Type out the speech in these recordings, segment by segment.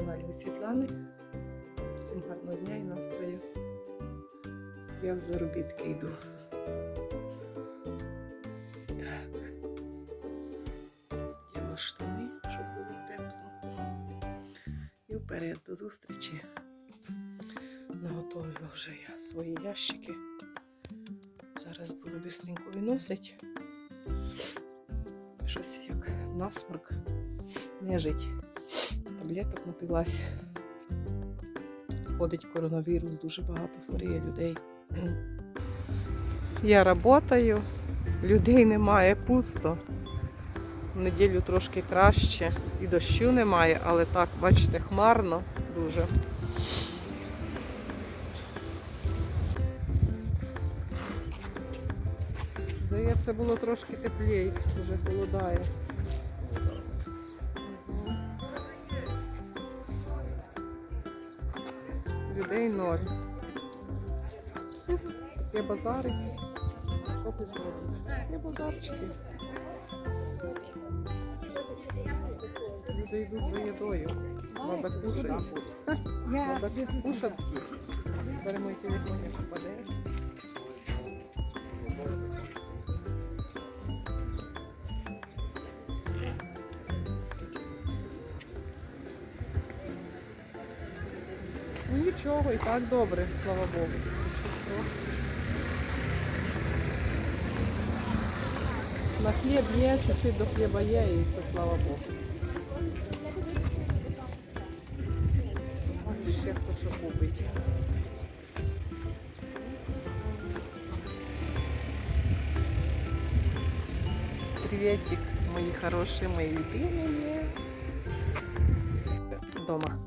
каналі Світлани. Всім гарного дня і настрою. Я в заробітки йду. Так. Діла штани, щоб було тепло. І вперед до зустрічі. Наготовила вже я свої ящики. Зараз буду бистренько виносить. Щось як насморк нежить. Таблеток напилась. Ходить коронавірус, дуже багато хворіє людей. Я працюю, людей немає пусто. В неділю трошки краще. І дощу немає, але так, бачите, хмарно дуже. Здається, було трошки тепліше, вже холодає. Людей ноль. Є базари. Що? Є базарчики. Люди йдуть за їдою. Треба кушати. Треба кушати. Зараз мій телефон не впаде. Ну нічого, і так добре, слава Богу. Нічого. На хліб є, чуть-чуть до хліба є, і це слава Богу. А ще хто що купить. Приветик, мої хороші, мої любимые. Дома.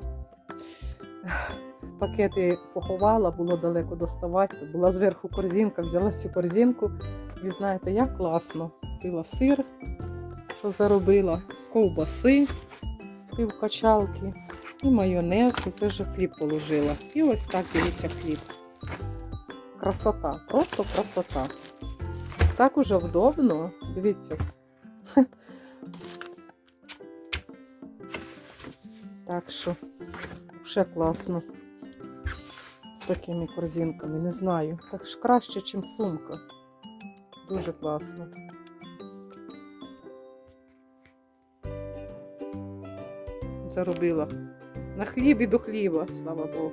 Пакети поховала, було далеко доставати. Була зверху корзинка, взяла цю корзинку. І знаєте, як класно. Купила сир, що заробила, ковбаси, пів качалки, і майонез, і це вже хліб положила. І ось так дивіться хліб. Красота, просто красота. Так уже вдобно. Дивіться. Так що вже класно. Такими корзинками, не знаю. Так ж краще, ніж сумка. Дуже класно. Заробила. На хлібі до хліба, слава Богу.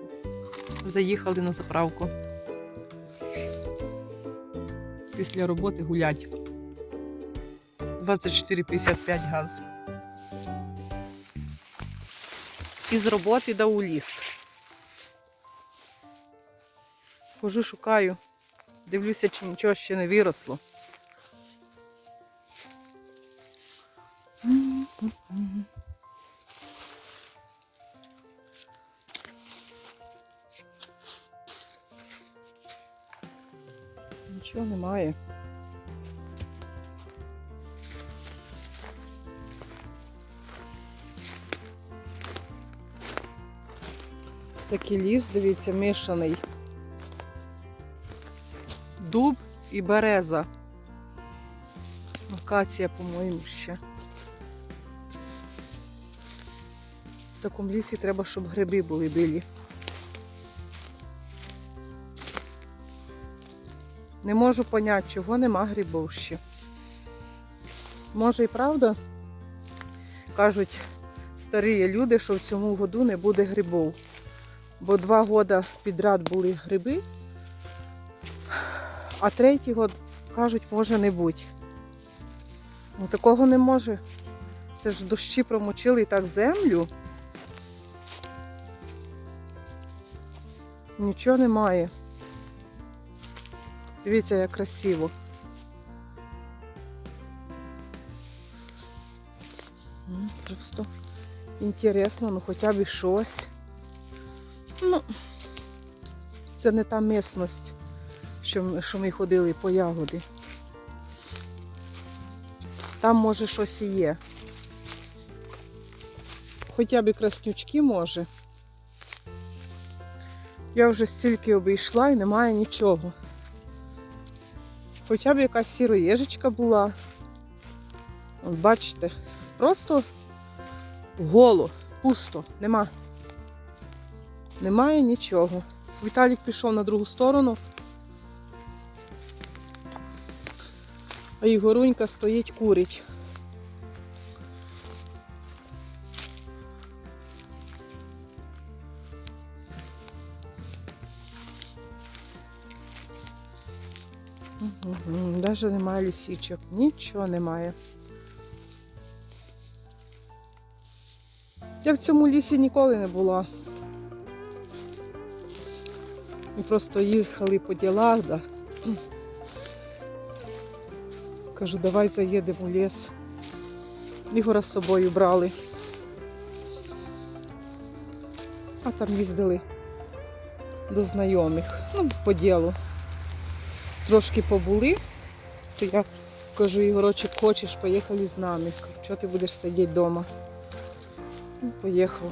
Заїхали на заправку. Після роботи гулять. 24,55 газ. Із роботи да у ліс. Хожу, шукаю. Дивлюся, чи нічого ще не виросло. Нічого немає. Такий ліс, дивіться, мішаний. Дуб і береза. Акація, по-моєму, ще. В такому лісі треба, щоб гриби були білі. Не можу поняти, чого нема грибів ще. Може і правда, кажуть старі люди, що в цьому году не буде грибів. Бо два роки підряд були гриби, а третій год, кажуть, може не бути. Ну, такого не може. Це ж дощі промочили і так землю. Нічого немає. Дивіться, як красиво. Просто інтересно, ну хоча б і щось. Ну, це не та місцевість, що, що ми ходили по ягоди. Там може щось і є. Хоча б і краснючки може. Я вже стільки обійшла і немає нічого. Хоча б якась сіроєжечка була. От бачите, просто голо, пусто, нема. Немає нічого. Віталік пішов на другу сторону. А Ігорунька стоїть курить. Навіть немає лісічок, нічого немає. Я в цьому лісі ніколи не була. Ми просто їхали по ділах, да. Кажу, давай заїдемо в ліс. Ігора з собою брали. А там їздили до знайомих. Ну, по ділу. Трошки побули, то я кажу, Ігорочек, хочеш, поїхали з нами. Чого ти будеш сидіти вдома? Ну, Поїхав.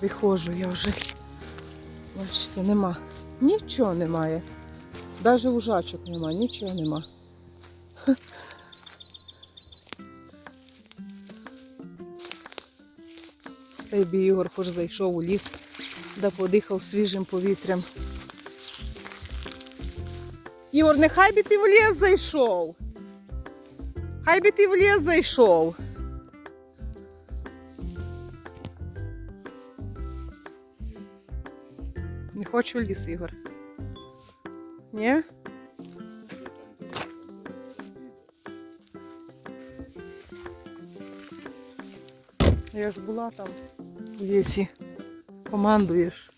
Виходжу я вже. Бачите, нема. Нічого немає. Навіть ужачок нема, нічого нема. Ейбі Ігор хоч зайшов у ліс, да подихав свіжим повітрям. Ігор, нехай би ти в ліс зайшов. Хай би ти в ліс зайшов. Хочу ліс, Ігор. Ні? Я ж була там в лісі. Командуєш.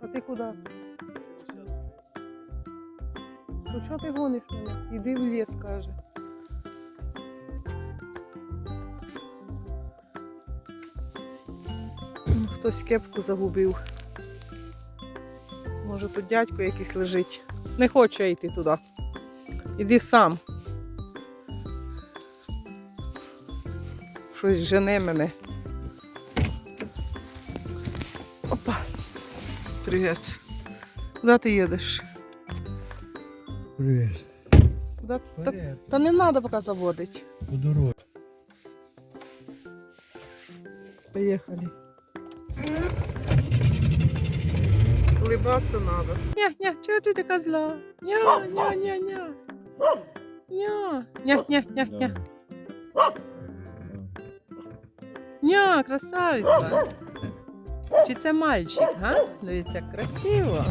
А ти куди? То що ти гониш мене? Іди в ліс, каже. Ну, Хтось кепку загубив. Може тут дядько якийсь лежить. Не хочу я йти туди. Іди сам. Щось жене мене. Опа. Привіт. Куди ти їдеш? Привіт. Куди? Та, та не треба поки заводити. По дорозі. Поехали. Улыбаться надо. Ня, ня, чого ти така зла? Ня, ня, ня, ня. Ня, ня, ня, ня, ня. Ня, красавиця. Чи це мальчик, га? Дивіться, красиво.